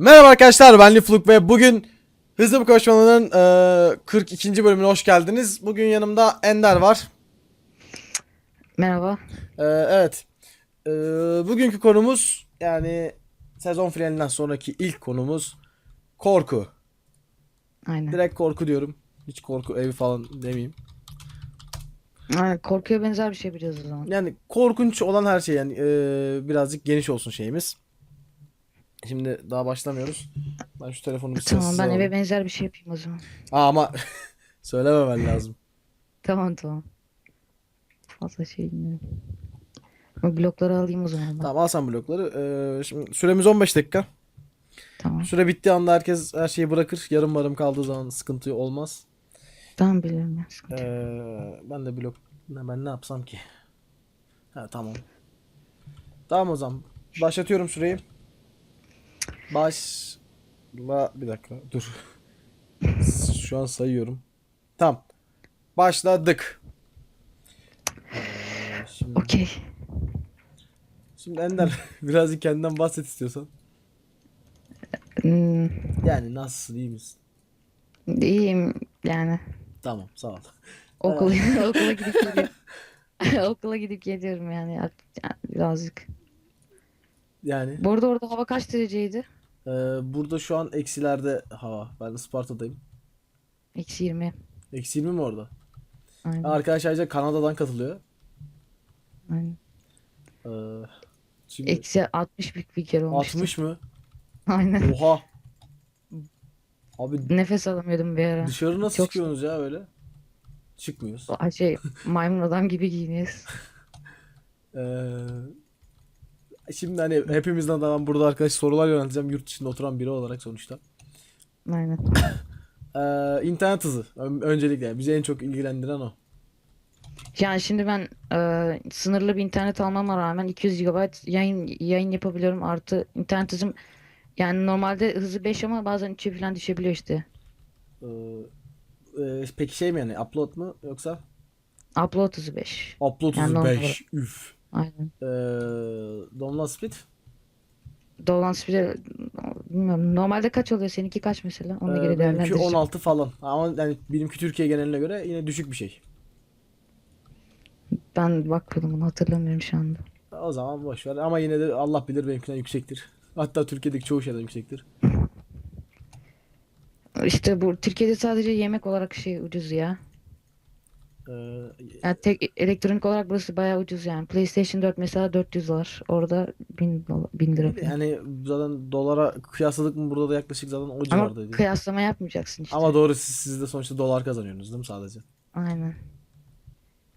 Merhaba arkadaşlar ben Lifluk ve bugün Hızlı bir Koşmalı'nın e, 42. bölümüne hoş geldiniz. Bugün yanımda Ender var. Merhaba. E, evet. E, bugünkü konumuz yani sezon finalinden sonraki ilk konumuz korku. Aynen. Direkt korku diyorum. Hiç korku evi falan demeyeyim. Aynen. Korkuya benzer bir şey biliyoruz o zaman. Yani korkunç olan her şey yani e, birazcık geniş olsun şeyimiz. Şimdi daha başlamıyoruz. Ben şu telefonu bir Tamam ben eve alayım. benzer bir şey yapayım o zaman. Aa, ama söylememen lazım. Tamam tamam. Fazla şey bilmiyorum. O blokları alayım o zaman ben. Tamam al sen blokları. Ee, şimdi süremiz 15 dakika. Tamam. Süre bittiği anda herkes her şeyi bırakır. Yarım varım kaldığı zaman sıkıntı olmaz. Tamam biliyorum ya. sıkıntı yok. Ee, ben de blok ne ben ne yapsam ki? Ha tamam. Tamam o zaman. Başlatıyorum süreyi. Baş Ba- bir dakika dur. Şu an sayıyorum. Tamam. Başladık. Ee, şimdi, Okey. şimdi Ender birazcık kendinden bahset istiyorsan. Hmm, Yani nasıl iyi misin? iyiyim yani. Tamam sağ ol. Okula, okula gidip geliyorum. okula gidip geliyorum yani birazcık. Yani Bu arada orada hava kaç dereceydi? E, burada şu an eksilerde hava. Ben Isparta'dayım. Eksi 20. Eksi 20 mi orada? Aynen. Arkadaş ayrıca Kanada'dan katılıyor. aynen. Ee, şimdi Eksi 60 bir, bir kere olmuştu. 60 mı? Aynen. Oha. Abi Nefes alamıyordum bir ara. dışarı nasıl Çok- çıkıyorsunuz ya öyle? Çıkmıyoruz. Ay Şey, maymun adam gibi giyiniyoruz. Ee, şimdi hani hepimizden de ben burada arkadaş sorular yönelteceğim yurt dışında oturan biri olarak sonuçta. Aynen. Ee, internet hızı. Ön- Öncelikle yani bizi en çok ilgilendiren o. Yani şimdi ben e, sınırlı bir internet almama rağmen 200 GB yayın yayın yapabiliyorum. Artı internet hızım yani normalde hızı 5 ama bazen 3'e falan düşebiliyor işte. Ee, e, peki şey mi yani upload mu yoksa? Upload hızı 5. Upload Yani hızı normal 5. Üf. Aynen. Ee, download speed? Dolan speed'e bilmiyorum. Normalde kaç oluyor? Seninki kaç mesela? Ona Ee, göre benimki değerlendireceğim. 16 falan. Ama yani benimki Türkiye geneline göre yine düşük bir şey. Ben bakmadım bunu hatırlamıyorum şu anda. O zaman boş ver. Ama yine de Allah bilir benimkinden yüksektir. Hatta Türkiye'deki çoğu şeyden yüksektir. İşte bu Türkiye'de sadece yemek olarak şey ucuz ya. Ee, Yani tek elektronik olarak burası bayağı ucuz yani. PlayStation 4 mesela 400 dolar. Orada 1000 dolar, 1000 lira falan. yani zaten dolara kıyasladık mı burada da yaklaşık zaten o Ama civardaydı. kıyaslama yapmayacaksın işte. Ama doğru siz, siz de sonuçta dolar kazanıyorsunuz değil mi sadece? Aynen.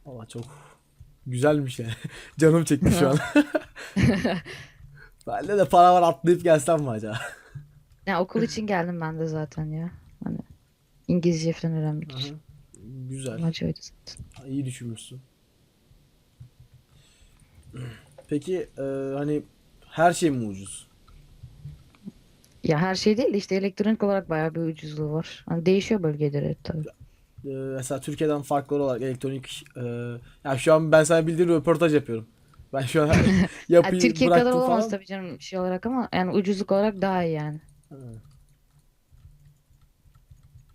Valla çok güzelmiş yani. Canım çekti şu an. Bende de para var atlayıp gelsem mi acaba? Ya okul için geldim ben de zaten ya. Hani İngilizce falan öğrenmek için. Güzel. Zaten. İyi düşünmüşsün. Peki e, hani her şey mi ucuz? Ya her şey değil de işte elektronik olarak bayağı bir ucuzluğu var. Hani değişiyor bölgelere tabii. E, mesela Türkiye'den farklı olarak elektronik e, ya şu an ben sana bildiğin röportaj yapıyorum. Ben şu an Yani yapıyı Türkiye kadar olamaz falan. tabii canım şey olarak ama yani ucuzluk olarak daha iyi yani. Ha.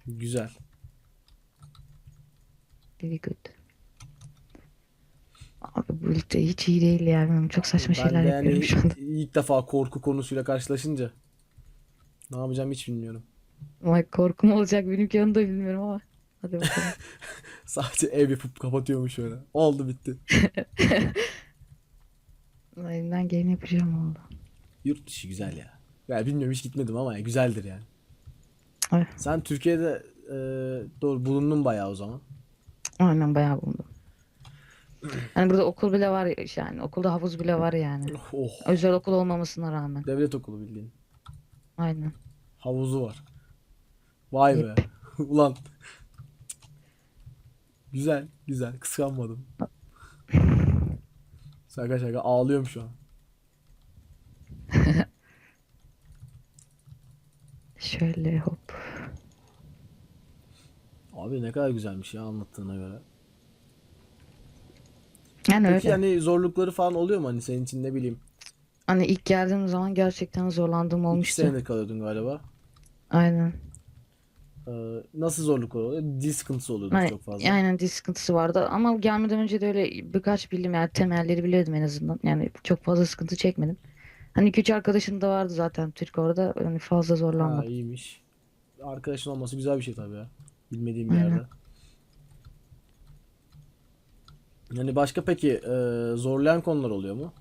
Güzel. Very good. Abi bu ülke hiç iyi değil ya. Ben çok saçma Ben şeyler de yapıyorum yani şu anda. ilk defa korku konusuyla karşılaşınca ne yapacağım hiç bilmiyorum. Vay korkum olacak benimki onu da bilmiyorum ama. Hadi bakalım. Sadece ev yapıp kapatıyormuş öyle. Oldu bitti. Elimden geleni yapacağım oldu. Yurt dışı güzel ya. Ya bilmiyorum hiç gitmedim ama ya, güzeldir yani. Evet. Sen Türkiye'de e, doğru bulundun bayağı o zaman. Aynen bayağı bulundum. Hani burada okul bile var ya- yani okulda havuz bile var yani. Oh, Özel okul olmamasına rağmen. devlet okulu bildiğin. Aynen. Havuzu var. Vay be. Ulan. Güzel, güzel. Kıskanmadım. Şaka şaka ağlıyorum şu an. Şöyle hop. Abi ne kadar güzelmiş ya anlattığına göre. Yani Peki öyle. hani zorlukları falan oluyor mu hani senin için ne bileyim Hani ilk geldiğim zaman gerçekten zorlandığım olmuştu. senedir kalıyordun galiba. Aynen. Ee, nasıl zorluk oluyor? Dil sıkıntısı oluyordu Ay- çok fazla. Aynen dil sıkıntısı vardı ama gelmeden önce de öyle birkaç bildiğim yani temelleri biliyordum en azından. Yani çok fazla sıkıntı çekmedim. Hani iki üç arkadaşım da vardı zaten Türk orada. Hani fazla Ha, zorlanmadım. iyiymiş. Arkadaşın olması güzel bir şey tabii ya. Bilmediğim bir Aynen. yerde. Yani başka peki e, zorlayan konular oluyor mu?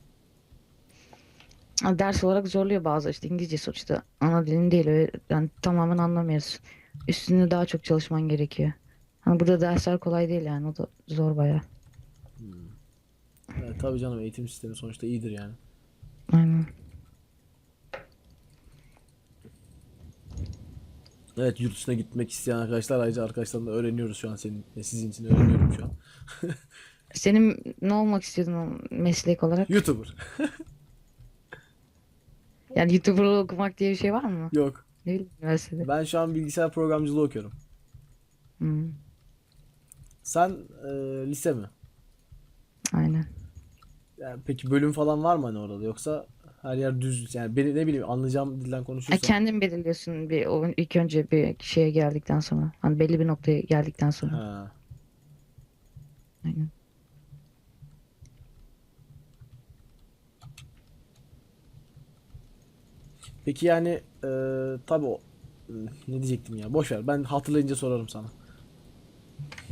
Ders olarak zorluyor bazı işte İngilizce sonuçta ana dilin değil öyle yani tamamen anlamıyorsun. Üstüne daha çok çalışman gerekiyor. Hani burada dersler kolay değil yani o da zor bayağı. Evet, tabii canım eğitim sistemi sonuçta iyidir yani. Aynen. Evet yurt dışına gitmek isteyen arkadaşlar ayrıca arkadaşlarla öğreniyoruz şu an senin sizin için öğreniyorum şu an. Senin ne olmak istiyordun meslek olarak? YouTuber. Yani YouTuber okumak diye bir şey var mı? Yok. Ne bileyim üniversitede. Ben şu an bilgisayar programcılığı okuyorum. Hmm, Sen e, lise mi? aynen. Yani peki bölüm falan var mı hani orada yoksa her yer düz yani beni ne bileyim anlayacağım dilden Ha, konuşursan. kendin belirliyorsun bir o ilk önce bir şeye geldikten sonra. Hani belli bir noktaya geldikten sonra. Ha. Aynen. Peki yani e, tabii o ne diyecektim ya boş ver ben hatırlayınca sorarım sana.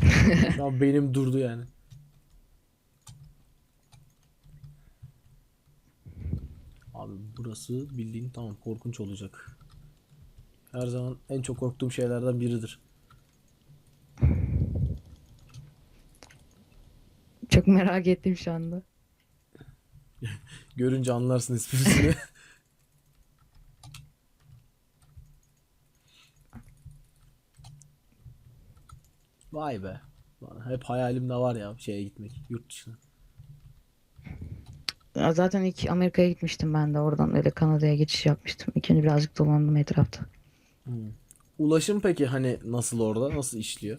Şu an beynim durdu yani. Abi burası bildiğin tamam korkunç olacak. Her zaman en çok korktuğum şeylerden biridir. Çok merak ettim şu anda. Görünce anlarsın esprisini. Vay be. Hep hayalimde var ya şeye gitmek yurt dışına. Zaten ilk Amerika'ya gitmiştim ben de. Oradan öyle Kanada'ya geçiş yapmıştım. İlk önce birazcık dolandım etrafta. Ulaşım peki hani nasıl orada? Nasıl işliyor?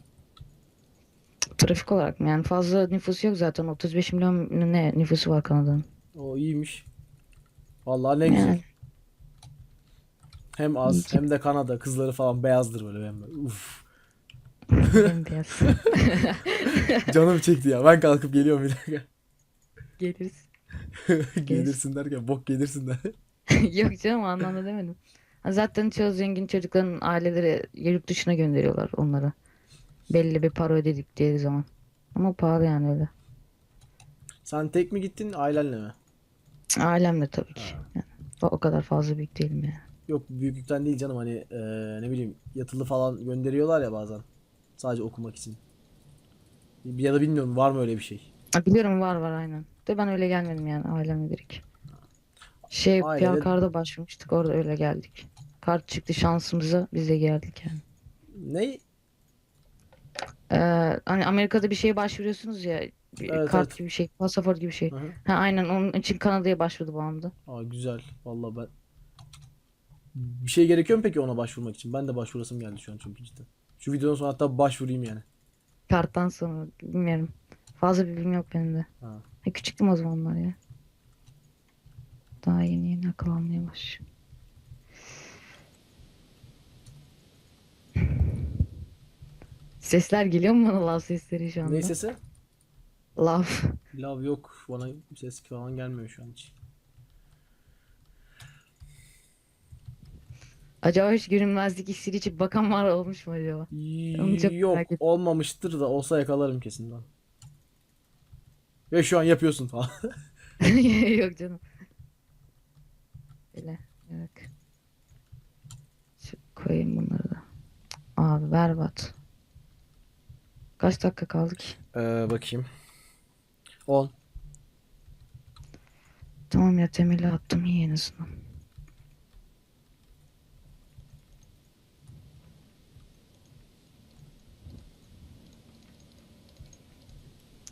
Trafik olarak mı? Yani fazla nüfus yok zaten. 35 milyon ne nüfusu var Kanada'nın. O iyiymiş. Vallahi ne güzel. Yani Hem az hem de Kanada kızları falan beyazdır böyle benim. böyle. Uf. Canım çekti ya. Ben kalkıp geliyorum bir dakika. Geliriz. gelirsin derken bok gelirsin de. Yok canım o anlamda demedim. Ha, Zaten çoğu zengin çocukların aileleri yurt dışına gönderiyorlar onları. Belli bir para ödedik diye zaman. Ama pahalı yani öyle. Sen tek mi gittin ailenle mi? Ailemle tabii ki. Yani o o kadar fazla büyük değilim yani. Yok büyüklükten değil canım hani eee, ne bileyim yatılı falan gönderiyorlar ya bazen. Sadece okumak için. Ya da bilmiyorum var mı öyle bir şey? Ha, Biliyorum var var aynen. De ben öyle gelmedim yani ailemle direkt. Şey Ailede- PR karda başvurmuştuk orada öyle geldik. Kart çıktı şansımıza biz de geldik yani. Ne? Ee, hani Amerika'da bir şeye başvuruyorsunuz ya bir Evet, kart evet. gibi bir şey pasaport gibi bir şey. Hı hı. Ha aynen onun için Kanada'ya başvurdu babam da. Aa güzel. Vallahi ben bir şey gerekiyor mu peki ona başvurmak için? Ben de başvurasım geldi şu an çünkü cidden. Şu videonun sonra hatta başvurayım yani. Karttan sonra bilmiyorum. Fazla bir bilgim yok benim de. Ha. Ha, küçüktüm o zamanlar ya. Daha yeni yeni akıl almaya baş. Sesler geliyor mu bana lav sesleri şu anda? Ne sesi? Lav. Love yok. Bana ses falan gelmiyor şu an hiç. Acaba hiç görünmezlik iksiri içip bakan var olmuş mu acaba? Onu çok Yok merak ettim. olmamıştır da olsa yakalarım kesin lan. Ve şu an yapıyorsun falan. Yok canım. Böyle. Evet. Şu koyayım bunları da. Abi berbat. Kaç dakika kaldı ki? Ee, bakayım. 10. Tamam ya temeli attım iyi en azından.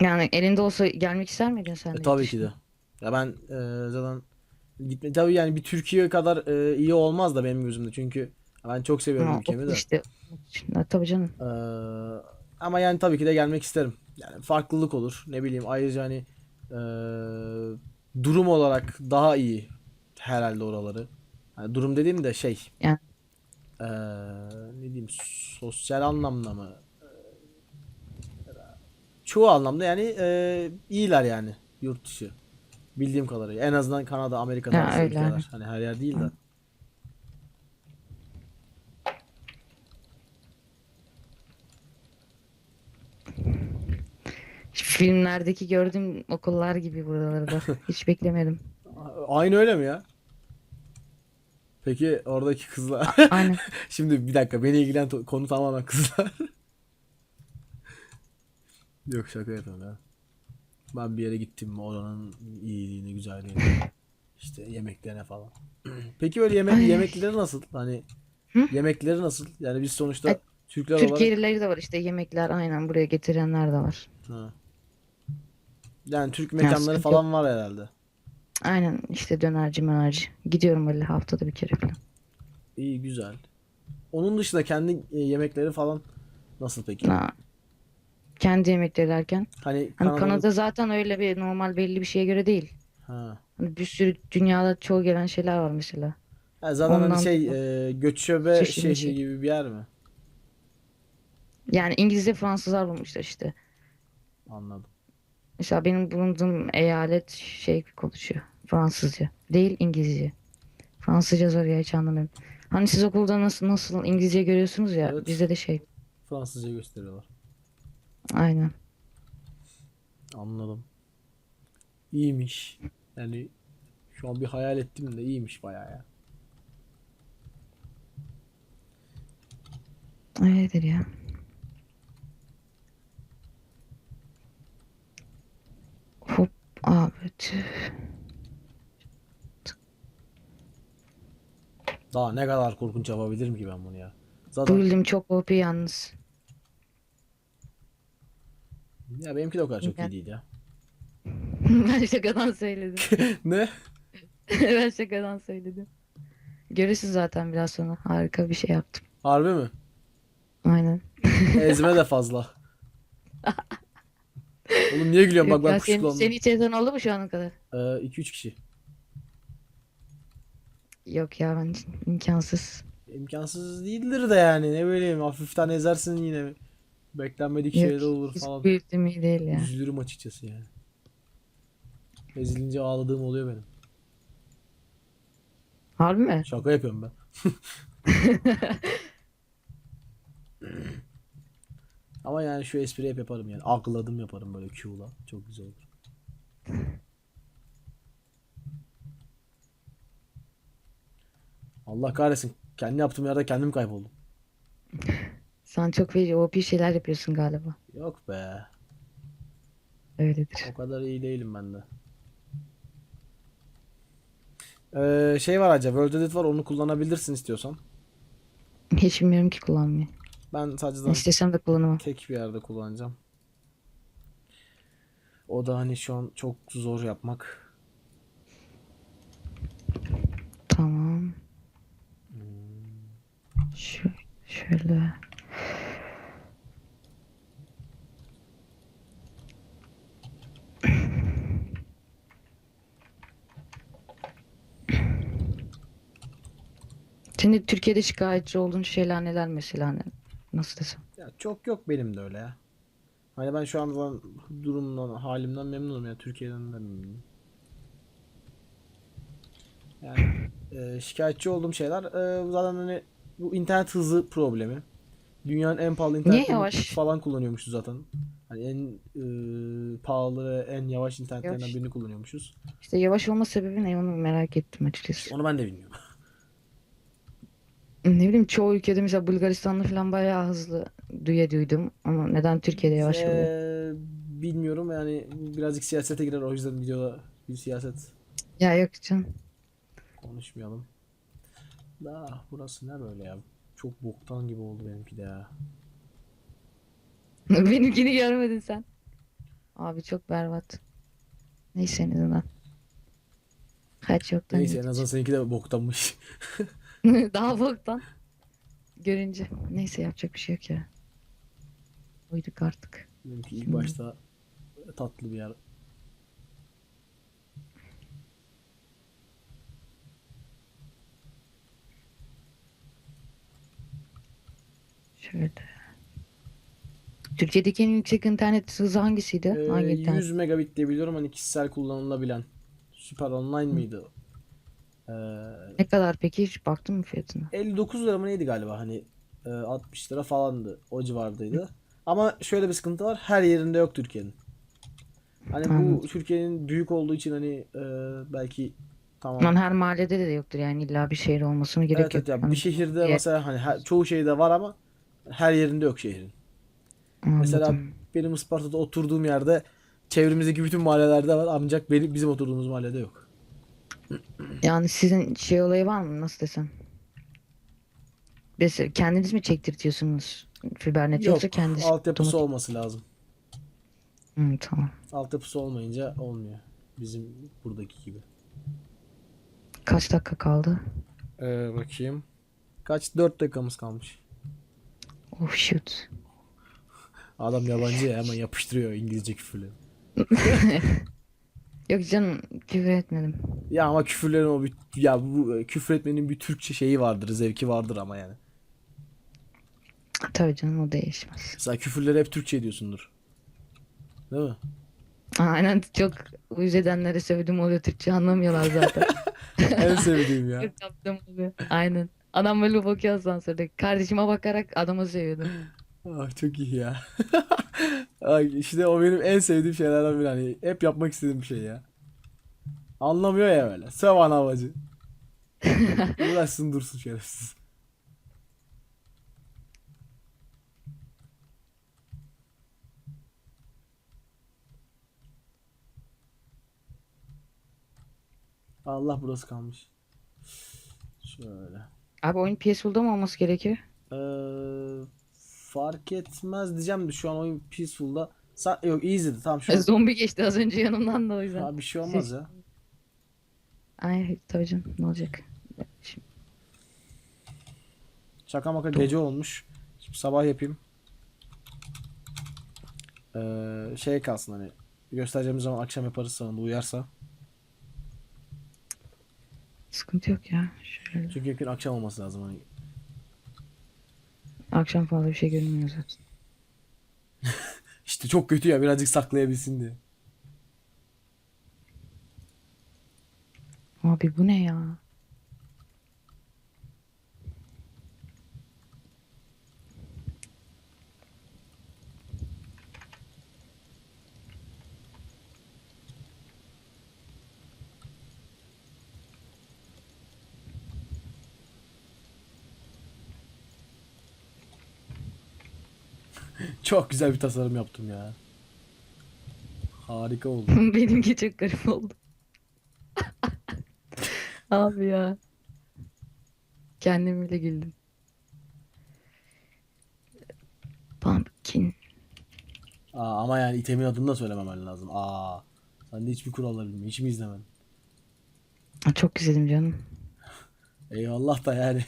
Yani elinde olsa gelmek ister miydin sen E, tabii ki de. Ya ben e, zaten gitme tabii yani bir Türkiye kadar e, iyi olmaz da benim gözümde çünkü ben çok seviyorum Ama ülkemi de. işte. Ha, tabii canım. Ee, ama yani tabii ki de gelmek isterim. Yani farklılık olur. Ne bileyim ayrıca hani e, durum olarak daha iyi herhalde oraları. Hani durum dediğim de şey. Yani. eee, ne diyeyim sosyal anlamda mı? Çoğu anlamda yani eee, iyiler yani yurt dışı. Bildiğim kadarıyla. En azından Kanada, Amerika Ha, öyle, ülkeler. Hani her yer değil de. Filmlerdeki gördüğüm okullar gibi buralarda. Hiç beklemedim. Aynı öyle mi ya? Peki oradaki kızlar. Aynen. Şimdi bir dakika beni ilgilen konu tamamen kızlar. Yok şaka yapıyorum ya. Ben bir yere gittim mi oranın iyiliğini, güzelliğini, işte yemeklerine falan. Peki öyle yemek Ay. yemekleri nasıl? Hani Hı? yemekleri nasıl? Yani biz sonuçta Ay, Türkler olarak Türkiye'lileri de var işte yemekler aynen buraya getirenler de var. Ha. Yani Türk mekanları sıkıntı falan var herhalde. Aynen işte dönerci mönerci. Gidiyorum böyle haftada bir kere falan. İyi güzel. Onun dışında kendi e, yemekleri falan nasıl peki? Ha. Kendi yemekleri derken. Hani Hani Kanada zaten öyle bir normal belli bir şeye göre değil. Ha. Hani bir sürü dünyada çoğu gelen şeyler var mesela. Ha, zaten hani Ondan şey dolayı e, göçebe şehri şey. gibi bir yer mi? Yani İngilizce Fransızlar bulmuşlar işte. Anladım. Mesela benim bulunduğum eyalet şey konuşuyor. Fransızca. Değil İngilizce. Fransızca zor ya hiç anlamıyorum. Hani siz okulda nasıl nasıl İngilizce görüyorsunuz ya Evet. bizde de şey. Fransızca gösteriyorlar. Aynen. Anladım. İyiymiş. Yani şu an bir hayal ettim de iyiymiş bayağı ya. Öyledir ya. Hop abi. Daha ne kadar korkunç yapabilirim ki ben bunu ya. Bu Zaten bildiğim çok OP yalnız. Ya benimki de o kadar çok iyi değil ya. ben şakadan söyledim. Ne? ben şakadan söyledim. Görürsün zaten biraz sonra. Harika bir şey yaptım. Harbi mi? Aynen. Ezme de fazla. Oğlum niye gülüyorsun? Bak ben senin, kuşkulandım. seni hiç oldu mu şu ana kadar? 2-3 kişi. Yok ya ben imkansız. İmkansız değildir de yani ne bileyim hafiften ezersin yine. Beklenmedik şeyler olur hiç falan. büyüklüğüm değil ya. Üzülürüm açıkçası yani. Ezilince ağladığım oluyor benim. Harbi mi? Şaka yapıyorum ben. Ama yani şu espri hep yaparım yani. Algıladım yaparım böyle Q'la. Çok güzel olur. Allah kahretsin. Kendi yaptığım yerde kendim kayboldum. Sen çok feci OP şeyler yapıyorsun galiba. Yok be. Öyledir. O kadar iyi değilim ben de. Ee, şey var acaba World Edit var onu kullanabilirsin istiyorsan. Hiç bilmiyorum ki kullanmayı. Ben sadece İstesem de kullanamam. tek bir yerde kullanacağım. O da hani şu an çok zor yapmak. Tamam. Şu, şöyle. Senin Türkiye'de şikayetçi olduğun şeyler neler mesela hani nasıl desem? Ya çok yok benim de öyle ya. Hani ben şu an durumdan, halimden memnunum ya. Türkiye'den de memnunum. Yani e, şikayetçi olduğum şeyler e, zaten hani bu internet hızı problemi. Dünyanın en pahalı internet yavaş? falan kullanıyormuşuz zaten. Hani en e, pahalı en yavaş internetlerinden Yavaş. birini kullanıyormuşuz. İşte yavaş olma sebebi ne onu merak ettim açıkçası. Onu ben de bilmiyorum. Ne bileyim çoğu ülkede mesela Bulgaristan'da falan bayağı hızlı diye duydum ama neden Türkiye'de yavaş oluyor? Ee, bilmiyorum yani birazcık siyasete girer o yüzden videoda bir siyaset Ya yok canım. konuşmayalım. Da burası ne böyle ya? Çok boktan gibi oldu benimki de ya. Benimkini görmedin sen. Abi çok berbat. Neyse en azından. Kaç yoktan Neyse en azından seninki de boktanmış. Daha boktan. Görünce. Neyse yapacak bir şey yok ya. Uyduk artık. Dedim ilk başta tatlı bir yer. Şöyle. Türkiye'deki en yüksek internet hızı hangisiydi? Ee, Hangi internet? 100 megabit diye biliyorum hani kişisel kullanılabilen. Süper online miydi? Ee, Ne kadar peki hiç baktın mı fiyatına? 59 lira mı neydi galiba hani e, 60 lira falandı o civardaydı. Ama şöyle bir sıkıntı var her yerinde yok Türkiye'nin. Hani bu Anladım. Türkiye'nin büyük olduğu için hani e, belki tamam. Lan her mahallede de yoktur yani illa bir şehir olmasına gerek Evet, yok. evet ya Hani- bir şehirde Yer- mesela hani her- çoğu şeyde var ama her yerinde yok şehrin. Mesela Anladım. benim Isparta'da oturduğum yerde çevremizdeki bütün mahallelerde var ancak benim bizim oturduğumuz mahallede yok. Yani sizin şey olayı var mı nasıl desem? Mesela kendiniz mi çektirtiyorsunuz fibernet Yok, yoksa kendisi altyapısı otomatik- olması lazım. Hı, tamam. Altyapısı olmayınca olmuyor. Bizim buradaki gibi. Kaç dakika kaldı? Ee, bakayım. Kaç? 4 dakikamız kalmış. Oh shoot. Adam yabancı ya hemen yapıştırıyor İngilizce küfürleri. Yok canım küfür etmedim. Ya ama küfürlerin o bir, ya bu küfür etmenin bir Türkçe şeyi vardır, zevki vardır ama yani. Tabii canım o değişmez. Mesela küfürleri hep Türkçe ediyorsundur. Değil mi? Aynen çok uyuz edenlere sövdüm oluyor Türkçe anlamıyorlar zaten. en sevdiğim ya. Çok oluyor. Aynen. Adam böyle bakıyor asansörde. Kardeşime bakarak adamı seviyordum. Ah çok iyi ya. Ay işte o benim en sevdiğim şeylerden biri hani hep yapmak istediğim bir şey ya. Anlamıyor ya böyle. Sev ana bacı. Uğraşsın dursun şerefsiz. Allah burası kalmış. Şöyle. Abi oyun Peaceful'da mı olması gerekiyor? Ee, fark etmez diyeceğim de şu an oyun Peaceful'da. Sa- yok Easy'di tamam şu an. Zombi geçti az önce yanımdan da o yüzden. Ha, bir şey olmaz ya. Ay tabii canım ne olacak? Şimdi, Şaka maka gece olmuş. Şimdi sabah yapayım. Ee, şey kalsın hani göstereceğimiz zaman akşam yaparız sana da uyarsa. sıkıntı yok ya. Şöyle. Çünkü yakın akşam olması lazım hani. Akşam fazla bir şey görünmüyor zaten. İşte çok kötü ya birazcık saklayabilsin diye. Abi bu ne ya? Çok güzel bir tasarım yaptım ya. Harika oldu. Benimki çok garip oldu. Abi ya. Kendim bile güldüm. Pumpkin. Aa, ama yani itemin adını da söylememen lazım. Aa. Sen de hiçbir kuralları bilmiyorsun. Hiç mi izlemedin? Çok güzelim canım. Eyvallah da yani.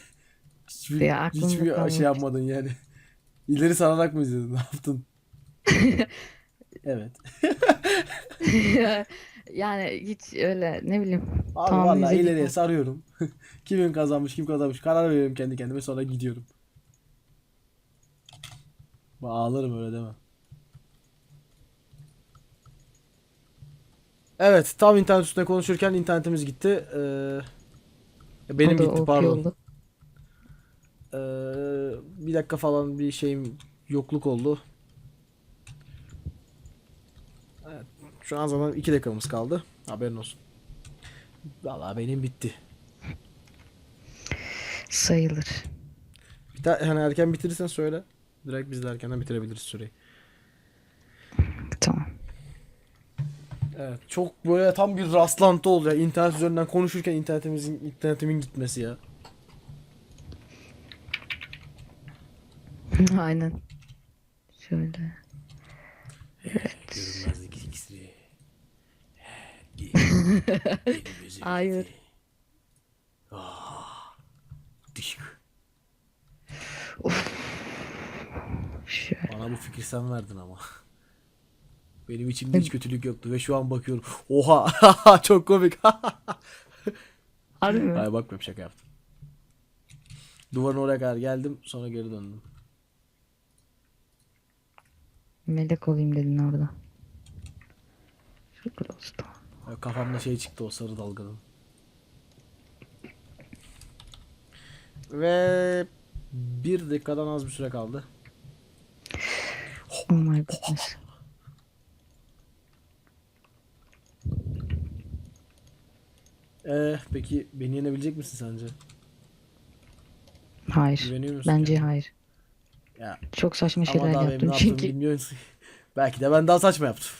Hiçbir, Ya aklımda hiçbir kalmamış. şey yapmadın yani. İleri sararak mı izledin? Ne yaptın? evet. yani hiç öyle ne bileyim. Abi Tamam, vallahi ileriye sarıyorum. Kimin kazanmış, kim kazanmış karar veriyorum kendi kendime sonra gidiyorum. Ağlarım öyle deme. Evet, tam internet üstüne konuşurken internetimiz gitti. Ee, benim gitti pardon. oldu. Ee, bir dakika falan bir şeyim yokluk oldu. Evet, şu an zaten iki dakikamız kaldı. Haberin olsun. Vallahi benim bitti. Sayılır. Bir daha hani erken bitirirsen söyle. Direkt biz de erkenden bitirebiliriz süreyi. Tamam. Evet, çok böyle tam bir rastlantı oldu ya. İnternet üzerinden konuşurken internetimizin internetimin gitmesi ya. Aynen. Şöyle. Görünmezlik iksiri. Hayır. Dışık. Şöyle. Bana bu fikri sen verdin ama. Benim içimde hiç kötülük yoktu ve şu an bakıyorum. Oha çok komik. Harbi mi? Hayır bakmıyorum şaka yaptım. Duvarın oraya kadar geldim sonra geri döndüm. Melek olayım dedin orada. Şükür olsun. Ya Kafamda şey çıktı o sarı dalgadan. Ve bir dakikadan az bir süre kaldı. Oh my goodness. Ee, peki beni yenebilecek misin sence? Hayır. Güveniyor musun? Bence hayır. Ya Çok saçma ama şeyler daha yaptım çünkü. bilmiyorsun. Belki de ben daha saçma yaptım.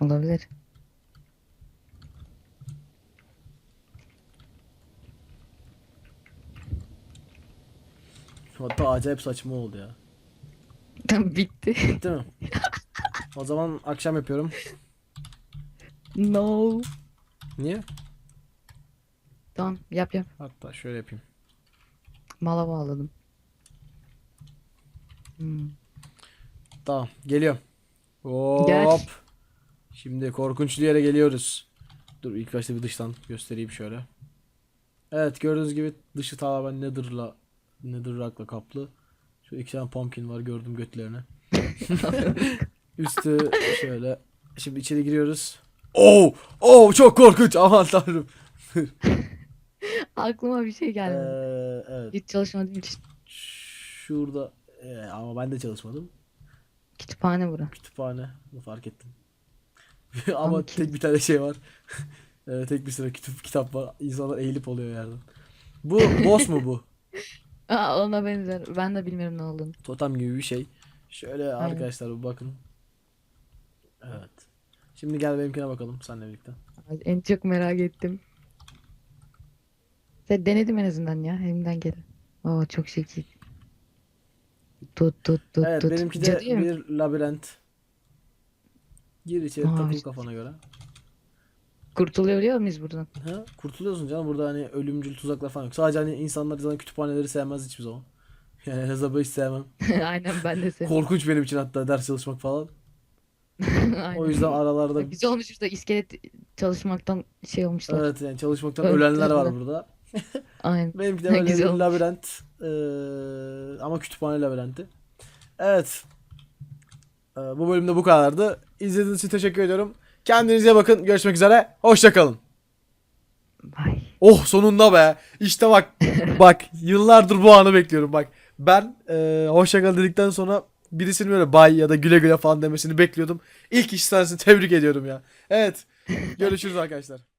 Olabilir. Hatta acayip saçma oldu ya. Bitti. Bitti mi? O zaman akşam yapıyorum. No. Niye? Tamam yap yap. Hatta şöyle yapayım. Mala bağladım. Hmm. Tamam geliyorum. Hop. Gel. Şimdi korkunç yere geliyoruz. Dur ilk başta bir dıştan göstereyim şöyle. Evet gördüğünüz gibi dışı tamamen nether'la netherrack'la kaplı. Şu iki tane pumpkin var gördüm götlerine. Üstü şöyle. Şimdi içeri giriyoruz. Oo! Oo çok korkunç. Aman tanrım. Aklıma bir şey Ee, geldi. evet. Hiç çalışmadığım için. Şurada ee, ama ben de çalışmadım. Kütüphane bura. Kütüphane. Bunu fark ettim. Ama Ama tek bir tane şey var. Ee, tek bir sıra kitap, kitap var. İnsanlar eğilip oluyor yerden. Bu boss mu bu? Aa, ona benzer. Ben de bilmiyorum ne olduğunu. Totem gibi bir şey. Şöyle Aynen. arkadaşlar bakın. Evet. Şimdi gel benimkine bakalım seninle birlikte. En çok merak ettim. Sen denedim en azından ya. Elimden gelen. Oo çok şekil. Tut tut tut evet tut. benimki de Cadı mı? bir labirent. Gir içeri Aa, takıl işte. kafana göre. Kurtuluyor muyuz buradan? Ha, kurtuluyorsun canım burada hani ölümcül tuzaklar falan yok. Sadece hani insanlar zaten kütüphaneleri sevmez hiçbir zaman. Yani en azından ben hiç sevmem. Aynen ben de seviyorum. Korkunç benim için hatta ders çalışmak falan. Aynen. O yüzden aralarda Güzel olmuş işte iskelet çalışmaktan şey olmuşlar. evet yani çalışmaktan ölenler var burada. Aynen. Benimki de böyle Güzel bir olmuş. labirent. Ee, ama kütüphane labirenti. Evet. Ee, bu bölümde bu kadardı. İzlediğiniz için teşekkür ediyorum. Kendinize bakın. Görüşmek üzere. Hoşçakalın. Bye. Oh sonunda be. İşte bak. bak yıllardır bu anı bekliyorum bak. Ben e, hoşçakal dedikten sonra birisinin böyle bay ya da güle güle falan demesini bekliyordum. İlk iş tanesini tebrik ediyorum ya. Evet. Görüşürüz arkadaşlar.